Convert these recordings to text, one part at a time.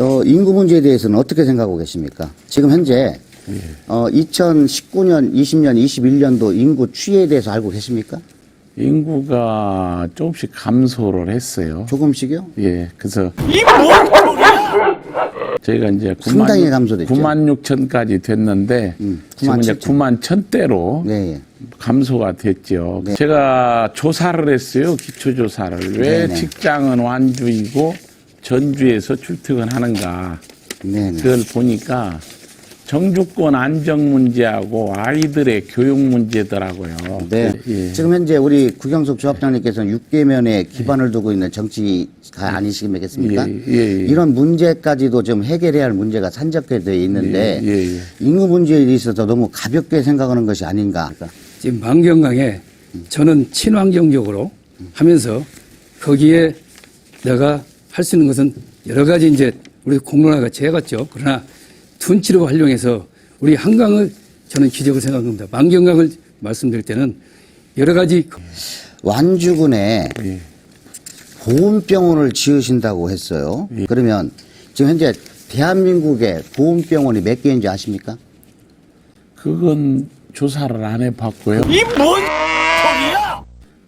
어, 인구 문제에 대해서는 어떻게 생각하고 계십니까? 지금 현재 어, 2019년, 20년, 21년도 인구 추이에 대해서 알고 계십니까? 인구가 조금씩 감소를 했어요. 조금씩요? 예, 그래서 저희가 이제 9만, 상당히 감소됐죠. 9만 6천까지 됐는데 음, 지금 9만 이제 7천. 9만 1천대로 네. 예. 감소가 됐죠. 네. 제가 조사를 했어요. 기초 조사를 왜 네네. 직장은 완주이고 전주에서 출퇴근하는가 네. 네. 그걸 보니까 정주권 안정 문제하고 아이들의 교육 문제더라고요. 네. 예. 지금 현재 우리 구경석 조합장님께서는 6개면에 기반을 두고 있는 정치가 아니시겠습니까? 예, 예, 예. 이런 문제까지도 좀 해결해야 할 문제가 산적해 되어 있는데 예, 예, 예. 인구 문제에 있어서 너무 가볍게 생각하는 것이 아닌가. 지금 만경강에 저는 친환경적으로 하면서 거기에 내가 할 수 있는 것은 여러 가지 이제 우리 공론화가 해갔죠. 그러나 둔치로 활용해서 우리 한강을 저는 기적을 생각합니다. 만경강을 말씀드릴 때는 여러 가지 완주군에 예. 보훈병원을 지으신다고 했어요. 그러면 지금 현재 대한민국에 보훈병원이 몇 개인지 아십니까? 그건 조사를 안 해봤고요. 이 뭔 소리야?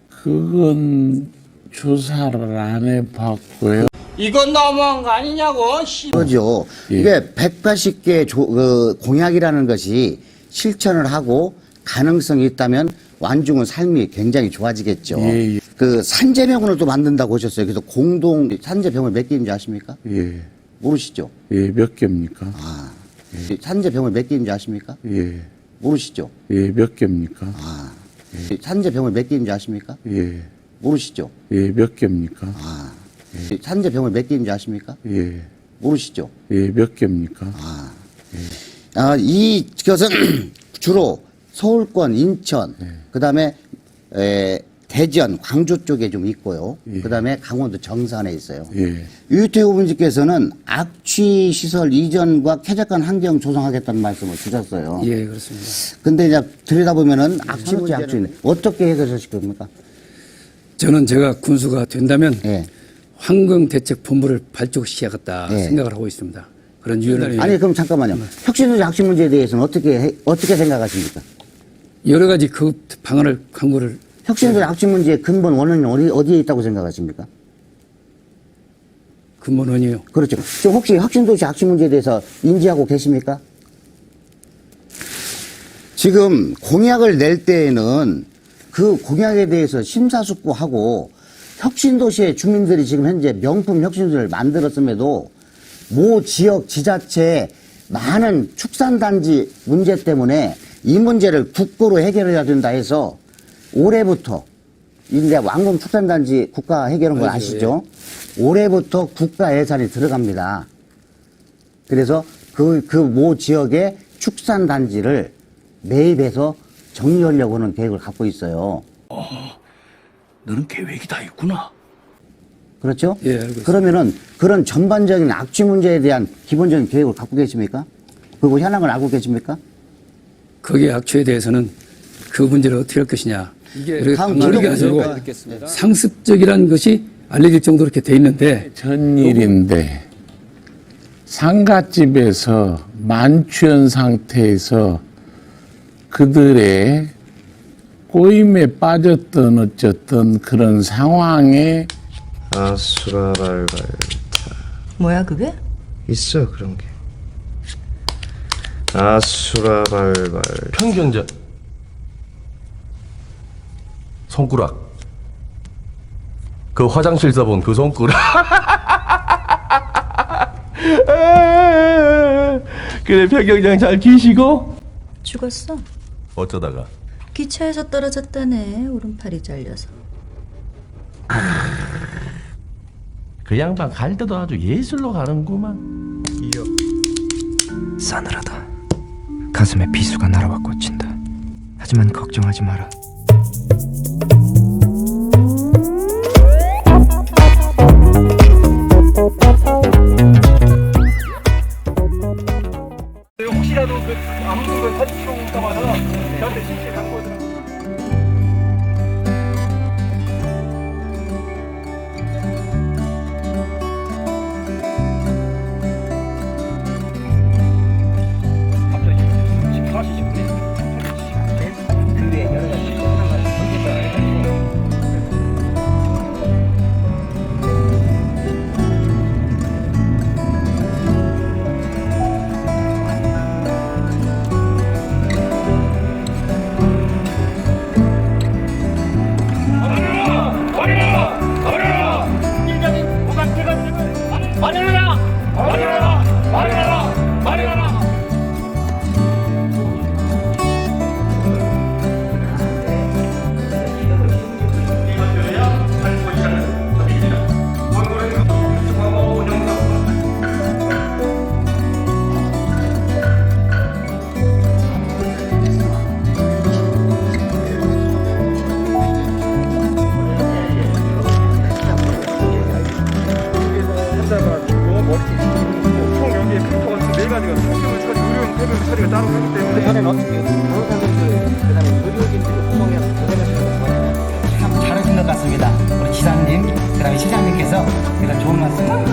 그건 조사를 안 해봤고요. 이건 너무한 거 아니냐고 씨. 그죠. 예. 이게 180개 조, 그 공약이라는 것이 실천을 하고 가능성이 있다면 완중은 삶이 굉장히 좋아지겠죠. 예, 예. 그 산재병원을 또 만든다고 하셨어요. 그래서 공동 산재병원 몇 개인지 아십니까? 예, 모르시죠? 예, 몇 개입니까? 아, 산재병원 몇 개인지 아십니까? 예, 모르시죠? 예, 몇 개입니까? 아, 산재병원 몇 개인지 아십니까? 예, 모르시죠? 예, 몇 개입니까? 아, 산재 병원 몇 개인지 아십니까? 예, 모르시죠? 예, 몇 개입니까? 아, 이 것은 주로 서울권, 인천, 그 다음에 대전, 광주 쪽에 좀 있고요. 그 다음에 강원도 정선에 있어요. 예, 유태우 분께서는 악취 시설 이전과 쾌적한 환경 조성하겠다는 말씀을 주셨어요. 예 그렇습니다. 근데 이제 들여다보면은 악취 문제, 악취 어떻게 해결하실 겁니까? 저는 제가 군수가 된다면 예. 환경대책본부를 발족시키겠다 예. 생각을 하고 있습니다. 그런 유연한 아니, 그럼 잠깐만요. 혁신도시 악취 문제에 대해서는 어떻게, 해- 어떻게 생각하십니까? 여러 가지 그 방안을 강구를 혁신도시 악취 문제의 근본 원인은 어디, 어디에 있다고 생각하십니까? 근본원이요. 그렇죠. 지금 혹시 혁신도시 악취 문제에 대해서 인지하고 계십니까? 지금 공약을 낼 때에는 그 공약에 대해서 심사숙고하고 혁신도시의 주민들이 지금 현재 명품 혁신도시를 만들었음에도 모 지역 지자체의 많은 축산단지 문제 때문에 이 문제를 국고로 해결해야 된다 해서 올해부터 이제 왕궁 축산단지 국가 해결한 거 알죠, 아시죠? 올해부터 국가 예산이 들어갑니다. 그래서 그, 그 모 지역의 축산단지를 매입해서 정리하려고 하는 계획을 갖고 있어요. 너는 계획이 다 있구나. 그렇죠? 예, 알고 있습니다. 그러면은 그런 전반적인 악취 문제에 대한 기본적인 계획을 갖고 계십니까? 그리고 현황을 알고 계십니까? 거기에 악취에 대해서는 그 문제를 어떻게 할 것이냐. 이게 다음 기록에서 아니고 상습적이라는 것이 알려질 정도로 이렇게 돼 있는데 전일인데 상갓집에서 만취한 상태에서 그들의 꼬임에 빠졌던 어쨌든 그런 상황에 아수라발발 뭐야 그게? 있어 그런 게 아수라발발 편경전. 손가락. 그 화장실에서 본그 손가락. 그래 편경장 잘 기시고 죽었어. 어쩌다가 기차에서 떨어졌다네. 오른팔이 잘려서. 그 양반 갈 때도 아주 예술로 가는구만. 싸늘하다. 가슴에 비수가 날아와 꽂힌다. 하지만 걱정하지 마라. 처리가 따로 하기 때문에 전에는 어떻게 변호사님들 그다음에 의료진들 구멍에서 고생하시면서 참 잘하신 것 같습니다. 우리 지사님, 그다음에 시장님께서 그다음 좋은 말씀.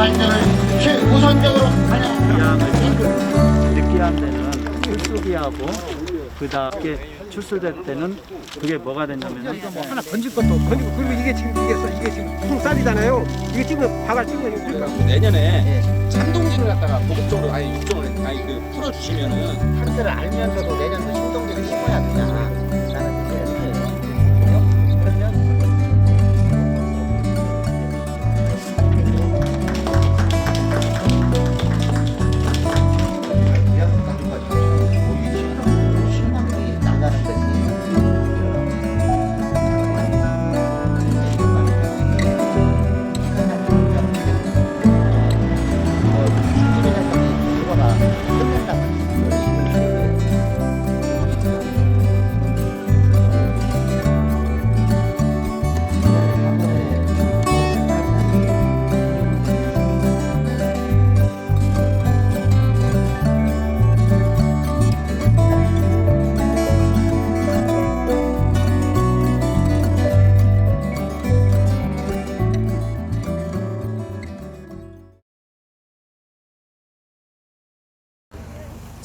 지역균형 발전을 최우선적으로 하냐 느끼한 데는 출수기하고 그다음에 출수될 때는 그게 뭐가 되냐면은 하나 건질 것도 건지고 그리고 이게 지금 이게 이게 지금 푸른 쌀이잖아요. 이게 찍으면 박알 찍으면 그러니까. 내년에 참동진을 갖다가 보급적으로 아니 이쪽으로 아니 그 풀어주시면은 한글을 알면서도 내년도 신동기를 심어야 되냐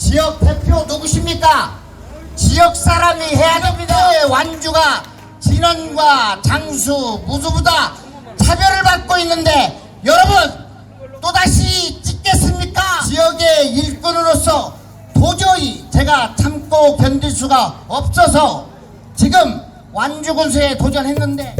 지역 대표 누구십니까? 지역 사람이 해야 됩니다. 완주가 진원과 장수, 무수보다 차별을 받고 있는데 여러분 또다시 찍겠습니까? 지역의 일꾼으로서 도저히 제가 참고 견딜 수가 없어서 지금 완주군수에 도전했는데